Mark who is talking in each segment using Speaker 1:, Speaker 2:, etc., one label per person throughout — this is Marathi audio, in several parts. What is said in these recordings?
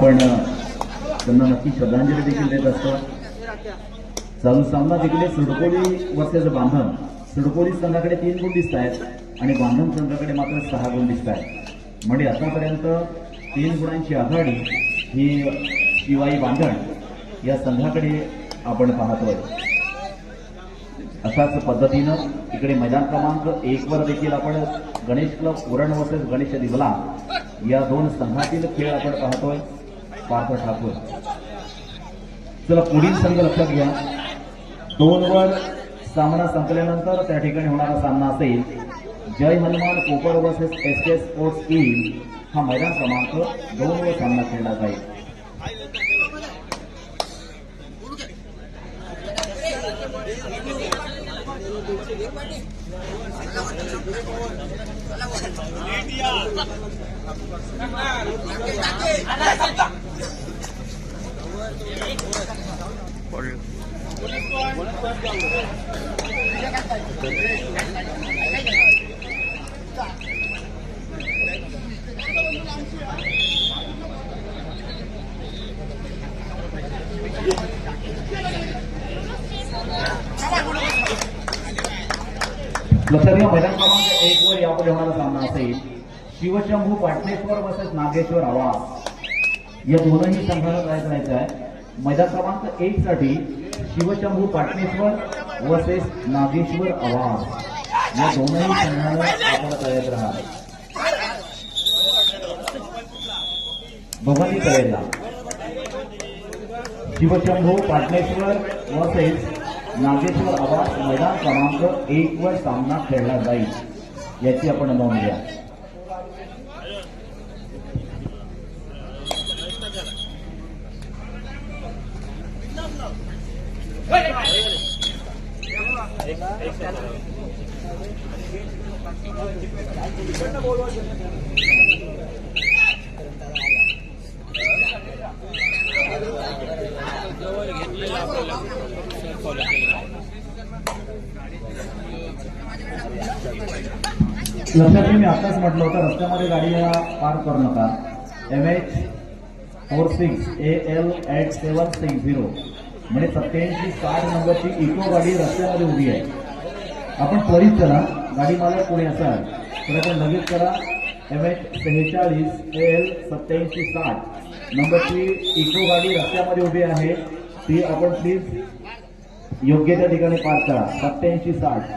Speaker 1: आपण त्यांना नक्की श्रद्धांजली देखील देत असतो. चालू सामना तिकडे सिडकोली वर्षाचं बांधण सिडकोली संघाकडे तीन गुण दिसत आहेत आणि बांधण संघाकडे मात्र सहा गुण दिसत आहेत. म्हणजे आतापर्यंत तीन गुणांची आघाडी ही शिवाई बांधण या संघाकडे आपण पाहतोय. अशाच पद्धतीनं इकडे मैदान क्रमांक एक वर देखील आपण गणेश क्लब उरण वर्सेस गणेश दिवला या दोन संघातील खेळ आपण पाहतोय. पार्थ ठाकूर. चला पुढील संघ लक्षात घ्या. दोन वर सामना संपल्यानंतर त्या ठिकाणी होणारा सामना असेल. Jay Hanuman Kopar versus S K sports team. हा मैदान क्रमांक दोन वर सामना खेळला जाईल. लक्षात मैदान क्रमांक एक वर यापुढे होणारा सामना असेल. शिवशंभू पाटणेश्वर वर्सेस नागेश्वर आवाज या दोनही संघाला काय करायचं आहे मैदान क्रमांक एक साठी शिवशंभू पाटणेश्वर वर्सेस नागेश्वर आवाज. या दोनही संघाला आपण तयार राहा भवानी तयारीला शिवशंभू पाटणेश्वर वर्सेस नागेश्वर आवाज मैदान क्रमांक एक वर सामना खेळला जाईल. याची आपण नोंद घ्या. लक्षात मी आताच म्हटलं होतं रस्त्यामध्ये गाडी पार करू नका. M H four six A L eight seven six zero म्हणजे सत्याऐंशी साठ नंबरची इको गाडी रस्त्यामध्ये उभी आहे. आपण त्वरित चला. गाडी मालक कोणी असाल. तर आपण लगेच करा. एम एच सेहेचाळीस ए एल सत्याऐंशी साठ नंबरची इको गाडी रस्त्यामध्ये उभी आहे. ती आपण प्लीज योग्य त्या ठिकाणी पार करा. सत्याऐंशी साठ.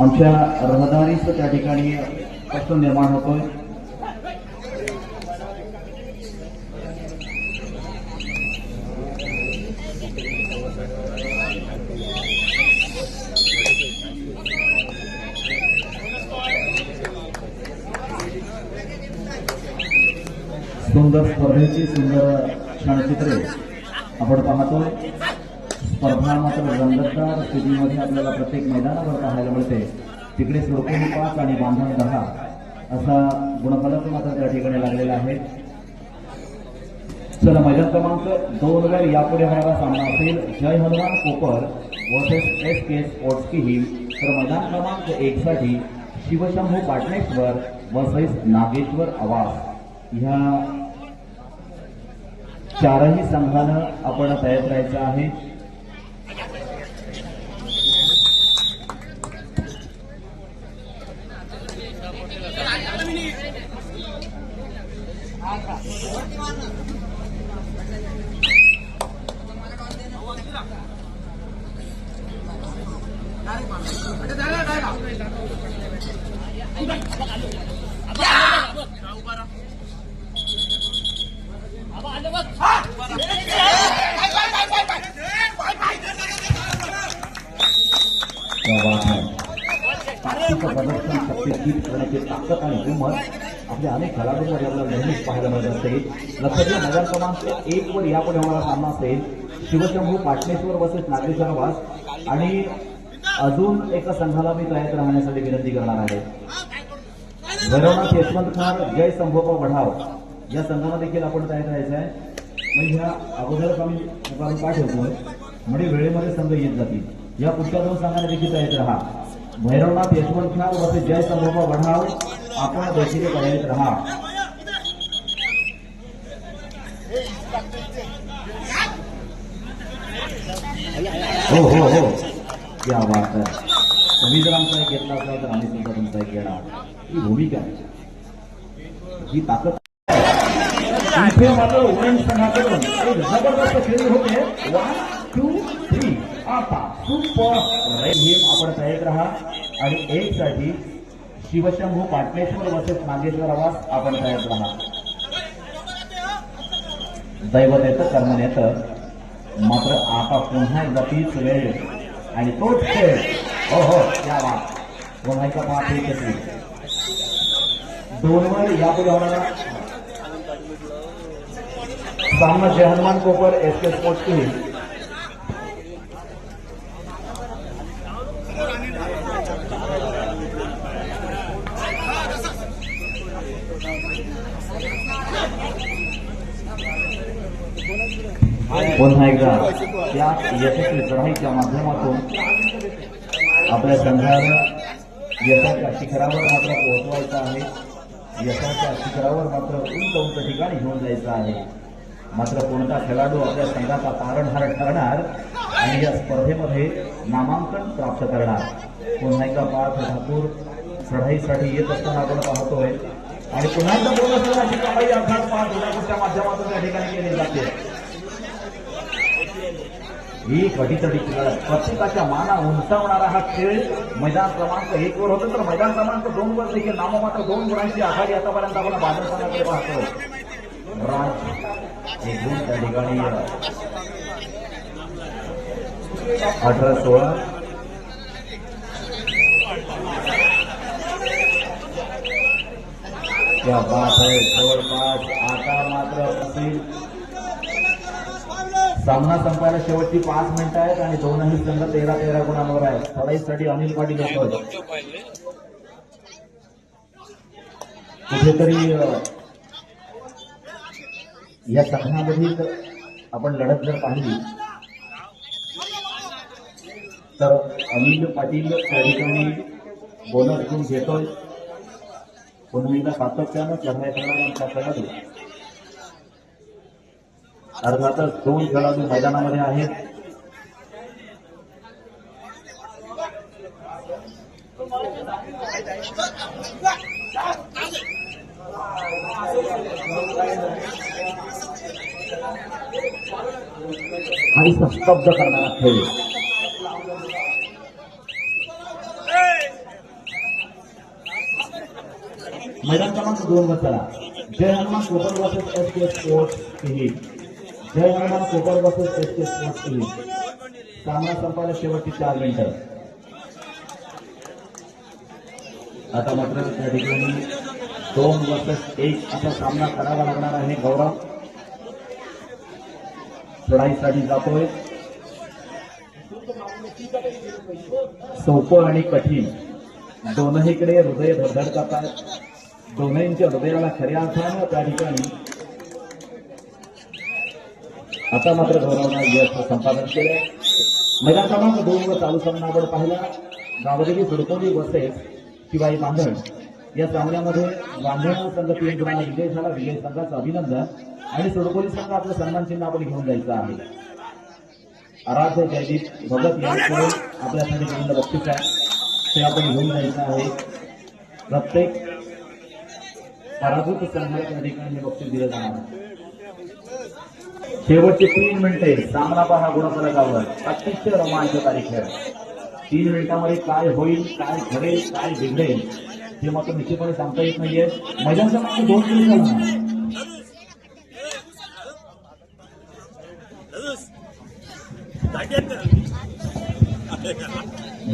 Speaker 1: आमच्या रहदारीचं त्या ठिकाणी प्रश्न निर्माण होतोय. सुंदर स्पर्धेची सुंदर क्षणचित्रे आपण पाहतोय स्पर्धा मात्र रंगतदार स्थितीमध्ये आपल्याला प्रत्येक मैदानावर पाहायला मिळते. तिकडे सुरकोली पाच आणि बांधण दहा. असा गुणफलक मात्र त्या ठिकाणी लागलेला आहे. चला मैदान क्रमांक दोन वर यापुढे होणारा सामना असेल. Jai Hanuman Kopar versus S K स्पोर्ट्सकी ही. तर मैदान क्रमांक एक साठी शिवशंभू पाटणेश्वर वर्सेस नागेश्वर आवास. ह्या चारही संघानं आपण तयार करायचं आहे. क्या बात है ताकदीचं प्रदर्शन शक्तीशील करण्याची ताकद आणि हिंमत आपल्या अनेक खेळाडूंमध्ये आपल्याला नेहमीच पाहायला मिळत असते. लक्षात घ्या क्रमांक एक वर यापुढे होणारा सामना असेल. शिवशंभू पाटणेश्वर वर्सेस नागेश्वर वास आणि अजून एका संघाला मी तयार राहण्यासाठी विनंती करणार आहे. भैरवनाथ यशवंत खान जय संभोपा वढाव. या संघाला देखील आपण तयार राहायचं आहे? मग ह्या अगोदरच आम्ही मुकाबला का ठेवतोय म्हणजे वेळेमध्ये संघ येत जातील. या पुढच्या दोन संघाने देखील तयार राहा भैरवनाथ यशवंत खान वसे जय संभोपा वढाव. आपण देखील तयारीत राहा. हो हो हो. या वाट आहे तुम्ही जर आमचा एक घेतला असला तर आम्ही सुद्धा तुमचा एक घेणार. ही भूमिका आहे. ही ताकद इथे मात्र वुमेन्स संघाकडून एक जबरदस्त खेळी होते वन टू थ्री आता सुपर गेम आपण तयार राहा. आणि एक साठी शिवशंभू पाटणेश्वर वर्सेस नागेश्वर आवाज आपण तयार राहा. दैवत येतं कर्म येतं मात्र आता पुन्हा एकदा तीच वेळ. आणि तोच खेळ. हो हो या वा पुन्हा एकदा पाच एक दोन वर यापुढे होणारा. सामना Jai Hanuman Kopar S K sports की पुन्हा एकदा या यशस्वी चढाईच्या माध्यमातून आपल्या संघाला यशाच्या शिखरावर मात्र पोहोचवायचं आहे. यशाच्या शिखरावर मात्र उंच उंच ठिकाणी घेऊन जायचं आहे. मात्र कोणता खेळाडू आपल्या संघाचा तारणहार ठरणार आणि या स्पर्धेमध्ये नामांकन प्राप्त करणार? पुन्हा एकदा पार्थ ठाकूर चढाईसाठी येत असताना आपण पाहतोय. आणि पुन्हा एकदा बोलत असताना काही अर्थात पाच ठाकूरच्या माध्यमातून या ठिकाणी केली जाते. ही कधीतरी खेळ प्रत्येकाच्या माना उंचावणारा हा खेळ मैदान क्रमांक एक वर होता. तर मैदान क्रमांक दोन वर देखील नाममात्र दोन गुणांची आघाडी आतापर्यंत आपण बादलपणाकडे पाहतो राज एक गुण त्या ठिकाणी अठरा सोळा क्या बात आहे जवळपास आता मात्र असेल सामना संपायला शेवटची पाच मिनिटं आहेत आणि दोनही संघ तेरा तेरा गुणांवर आहेत सडाईसाठी अनिल पाटील कुठेतरी या संघामधील आपण लढत जर पाहिली तर अनिल पाटील त्या ठिकाणी बोनस घेऊन घेतोय. पुन्हा सातत्यानं चढाई करणारा आमचा खेळाडू अर्थातच दोन खेळाडू मैदानामध्ये आहेत. आणि स्तब्ध करणारा खेळ मैदान क्रमांक दोन वर Jay Hanuman Kopar versus S K sports TV Jay Hanuman Kopar versus S K sports TV सामना संपायला शेवटची चार मिनिटं. आता मात्र त्या ठिकाणी दोन वर्सेस एक असा सामना करावा लागणार आहे. गौरव लढाईसाठी जातोय. सोपं आणि कठीण. दोनहीकडे हृदय धडधडतात आहेत दोन्हींच्या हृदयाला खऱ्या अर्थानं त्या ठिकाणी आता मात्र गौरवनं यश संपादन केलं मैदान क्रमांक दोन व चालू सामना आपण पाहिला. गावदेवी सुडकोली वर्सेस शिवाई बांधण. या सामन्यामध्ये बांधण संघ तीन गुणांना विजय झाला. विजय संघाचं अभिनंदन. आणि सुडकोली संघ आपलं सन्मान चिन्ह आपण घेऊन जायचं आहे. आराध्य जयदीप भगत यांच्याकडून आपल्यासाठी केलेलं बक्षीस आहे ते आपण घेऊन जायचं आहे. प्रत्येक पराभूत संघाला त्या ठिकाणी हे बक्षीस दिलं जाणार शेवटचे तीन मिनिटे सामना पहा गुणफलकावर. अतिशय रोमांचकारी खेळ तीन मिनिटांमध्ये काय होईल काय घडेल काय बिघडेल हे मात्र निश्चितपणे सांगता येत नाहीये. मैदान क्रमांक दोन किलो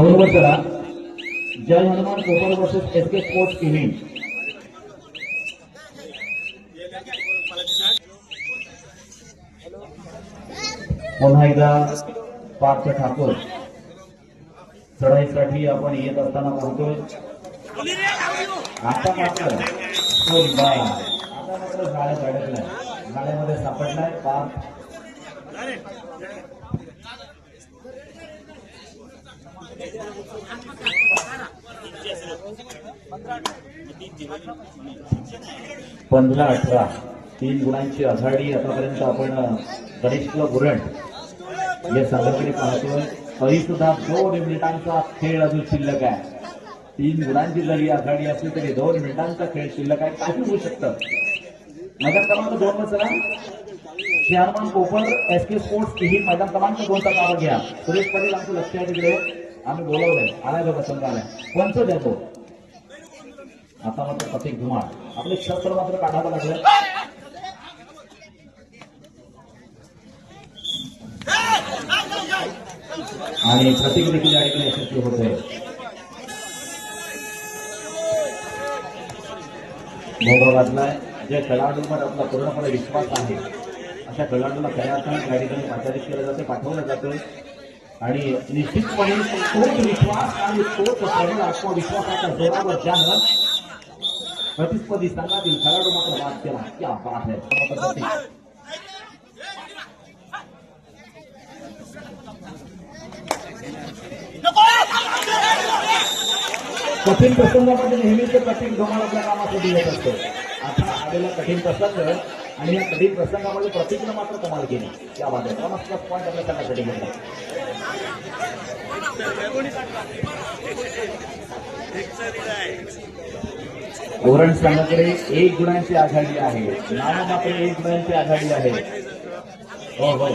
Speaker 1: बरोबर दोन करा. Jay Hanuman Kopar versus S K sports इव्हिंग पुन्हा एकदा पार्थ ठाकूर. चढाईसाठी आपण येत असताना पाहतोय. आता मात्र आता मात्र गाड्यात अडकलाय गाड्यामध्ये सापडलाय पार्थ. पंधरा अठरा तीन गुणांची आघाडी आतापर्यंत आपण गणेश गुरण या संघाकडे पाहतोय तरी सुद्धा दोन मिनिटांचा खेळ अजून शिल्लक आहे. तीन गुणांची जरी आघाडी असली तरी दोन मिनिटांचा खेळ शिल्लक आहे. काही होऊ शकतं. मैदान क्रमांक दोन वर चला. शेअरमन कोपर एस के स्पोर्ट्स ही मैदान क्रमांक दोनचा नाव घ्या. सुरेश पाटील आमचं लक्ष आहे तिकडे. आम्ही बोलवलंय. आलाय बघा संघ आलाय. कोणचं देतो? आता मात्र प्रतीक धुमाळ. आपले शस्त्र मात्र काढावं लागलं. आणि प्रतीक देखील या ठिकाणी यशस्वी होत आहे. भोगा वाजलाय. ज्या खेळाडूंवर आपला पूर्णपणे विश्वास आहे अशा खेळाडूला खऱ्या अर्थाने या ठिकाणी पाचारित केलं जाते पाठवलं जातं. आणि निश्चितपणे तोच विश्वास आणि तोच प्रबळ आत्मविश्वासाच्या जोरावर त्यानं प्रतिस्पर्धी संघातील खेळाडू मात्र बाद केला क्या बात आहे. कठीण प्रसंगामध्ये नेहमीच कठीण गमाल आपल्या कामासाठी येत असतो. आता आलेला कठीण प्रसंग आणि या कधी प्रसंगामध्ये प्रत्येकनं मात्र कमाल केली. त्या बाबत पन्नास प्लस पॉईंट आपल्या संघासाठी घेतला. ओरण संघाकडे एक गुणांची आघाडी आहे. नाना एक गुणांची आघाडी आहे. हो हो.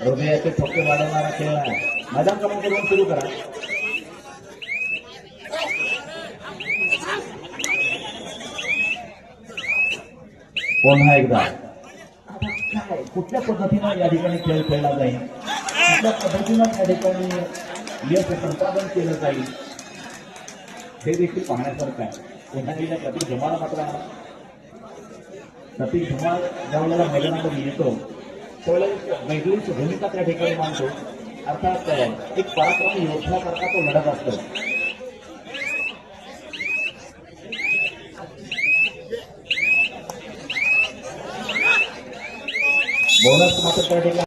Speaker 1: हृदयाचे ठोके वाढवणारा खेळ आहे. मैदान क्रमांक दोन सुरू करा. पुन्हा एकदा? काय कुठल्या पद्धतीनं या ठिकाणी खेळ खेळला जाईल? कुठल्या पद्धतीनं त्या ठिकाणी यश संपादन केलं जाईल? हे देखील पाहण्यासारखं आहे. पुन्हा एकदा प्रतीक धुमाळ मात्र प्रतीक धुमाळ ज्यावेळेला मैदानामध्ये येतो त्यावेळेला वेगळीच भूमिका त्या ठिकाणी मानतो अर्थात एक फार योजना करता तो लढत असतो. बोनस मात्र त्या ठिकाणी